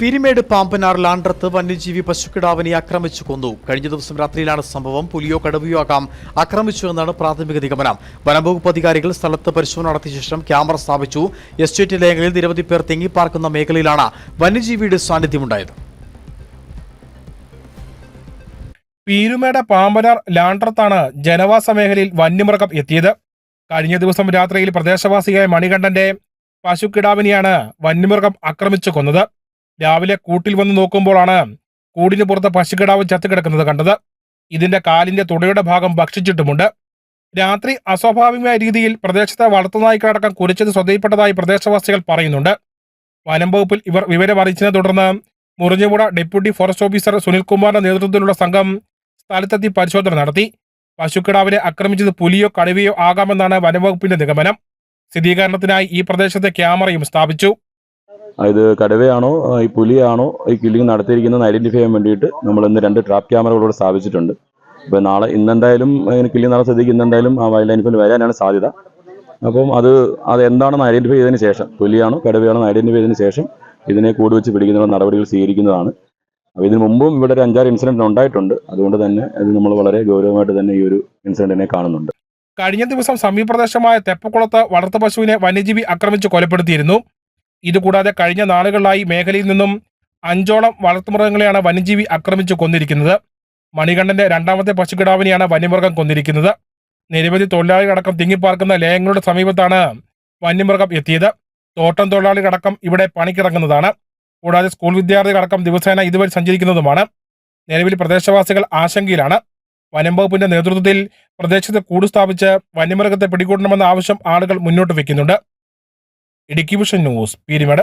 പിരിമേട് പാമ്പനാർ ലാൻഡ്രത്ത് വന്യജീവി പശുക്കിടാവിനെ ആക്രമിച്ചു കൊന്നു. കഴിഞ്ഞ ദിവസം രാത്രിയിലാണ് സംഭവം. പുലിയോ കടുവയോ ആകാം ആക്രമിച്ചു എന്നാണ് പ്രാഥമിക നിഗമനം. വനംവകുപ്പ് അധികാരികൾ സ്ഥലത്ത് പരിശോധന നടത്തിയ ശേഷം ക്യാമറ സ്ഥാപിച്ചു. എസ്റ്റേറ്റ് ലയങ്ങളിൽ നിരവധി പേർ തിങ്ങിപ്പാർക്കുന്ന മേഖലയിലാണ് വന്യജീവിയുടെ സാന്നിധ്യമുണ്ടായത്. പീരുമേട പാമ്പനാർ ലാണ്ടർത്താണ് ജനവാസ മേഖലയിൽ വന്യമൃഗം എത്തിയത്. കഴിഞ്ഞ ദിവസം രാത്രിയിൽ പ്രദേശവാസിയായ മണികണ്ഠന്റെ പശുക്കിടാവിനെയാണ് വന്യമൃഗം ആക്രമിച്ചു കൊന്നത്. രാവിലെ കൂട്ടിൽ വന്ന് നോക്കുമ്പോഴാണ് കൂടിന് പുറത്ത് പശുക്കിടാവ് ചത്തുകിടക്കുന്നത് കണ്ടത്. ഇതിന്റെ കാലിന്റെ തുടയുടെ ഭാഗം ഭക്ഷിച്ചിട്ടുമുണ്ട്. രാത്രി അസ്വാഭാവികമായ രീതിയിൽ പ്രദേശത്തെ വളർത്തുനായ്ക്കളടക്കം കുരിച്ചത് ശ്രദ്ധയിൽപ്പെട്ടതായി പ്രദേശവാസികൾ പറയുന്നുണ്ട്. വനം വകുപ്പിൽ ഇവർ വിവരം അറിയിച്ചതിനെ തുടർന്ന് മുറിഞ്ഞുപുഴ ഡെപ്യൂട്ടി ഫോറസ്റ്റ് ഓഫീസർ സുനിൽകുമാറിന്റെ നേതൃത്വത്തിലുള്ള സംഘം സ്ഥലത്തെത്തി പരിശോധന നടത്തി. പശുക്കിടാവിനെ ആക്രമിച്ചത് പുലിയോ കടുവയോ ആകാമെന്നാണ് വനംവകുപ്പിന്റെ നിഗമനം. സ്ഥിരീകരണത്തിനായി ഈ പ്രദേശത്തെ ക്യാമറയും സ്ഥാപിച്ചു. ഇത് കടുവയാണോ ഈ പുലിയാണോ ഈ കില്ലിംഗ് നടത്തിയിരിക്കുന്നത് ഐഡന്റിഫൈ ചെയ്യാൻ വേണ്ടിയിട്ട് നമ്മൾ ഇന്ന് രണ്ട് ട്രാപ്പ് ക്യാമറകളോട് സ്ഥാപിച്ചിട്ടുണ്ട്. അപ്പോൾ നാളെ ഇന്നെന്തായാലും ഇതിന് കില്ലിംഗ് നടന്ന സ്ഥിതിക്ക് ഇന്നെന്തായാലും ആ വൈൽഡ് ലൈഫിൽ വരാനാണ് സാധ്യത. അപ്പം അത് അത് എന്താണെന്ന് ഐഡന്റിഫൈ ചെയ്തതിന് ശേഷം പുലിയാണോ കടുവയാണോ ഐഡന്റിഫൈ ചെയ്തതിന് ശേഷം ഇതിനെ കൂട് വെച്ച് പിടിക്കുന്നതിനുള്ള നടപടികൾ സ്വീകരിക്കുന്നതാണ്. അപ്പോൾ ഇതിനു മുമ്പും ഇവിടെ ഒരു അഞ്ചാറ് ഇൻസിഡന്റ് ഉണ്ടായിട്ടുണ്ട്. അതുകൊണ്ട് തന്നെ ഇത് നമ്മൾ വളരെ ഗൗരവമായിട്ട് തന്നെ ഈ ഒരു ഇൻസിഡന്റിനെ കാണുന്നുണ്ട്. കഴിഞ്ഞ ദിവസം സമീപപ്രദേശമായ തെപ്പക്കുളത്ത് വളർത്തു പശുവിനെ വന്യജീവി ആക്രമിച്ച് കൊലപ്പെടുത്തിയിരുന്നു. ഇതുകൂടാതെ കഴിഞ്ഞ നാളുകളിലായി മേഖലയിൽ നിന്നും അഞ്ചോളം വളർത്തുമൃഗങ്ങളെയാണ് വന്യജീവി ആക്രമിച്ചു കൊന്നിരിക്കുന്നത്. മണികണ്ഠന്റെ രണ്ടാമത്തെ പശുക്കിടാവിനെയാണ് വന്യമൃഗം കൊന്നിരിക്കുന്നത്. നിരവധി തൊഴിലാളികളടക്കം തിങ്ങിപ്പാർക്കുന്ന ലയങ്ങളുടെ സമീപത്താണ് വന്യമൃഗം എത്തിയത്. തോട്ടം തൊഴിലാളികളടക്കം ഇവിടെ പണിക്കിറങ്ങുന്നതാണ്. കൂടാതെ സ്കൂൾ വിദ്യാർത്ഥികളടക്കം ദിവസേന ഇതുവരെ സഞ്ചരിക്കുന്നതുമാണ്. നിലവിൽ പ്രദേശവാസികൾ ആശങ്കയിലാണ്. വനം വകുപ്പിന്റെ നേതൃത്വത്തിൽ പ്രദേശത്ത് കൂട് സ്ഥാപിച്ച് വന്യമൃഗത്തെ പിടികൂടണമെന്ന ആവശ്യം ആളുകൾ മുന്നോട്ട് വെക്കുന്നുണ്ട് ഇടുക്കി വിഷൻ ന്യൂസ് പീരിമേട്.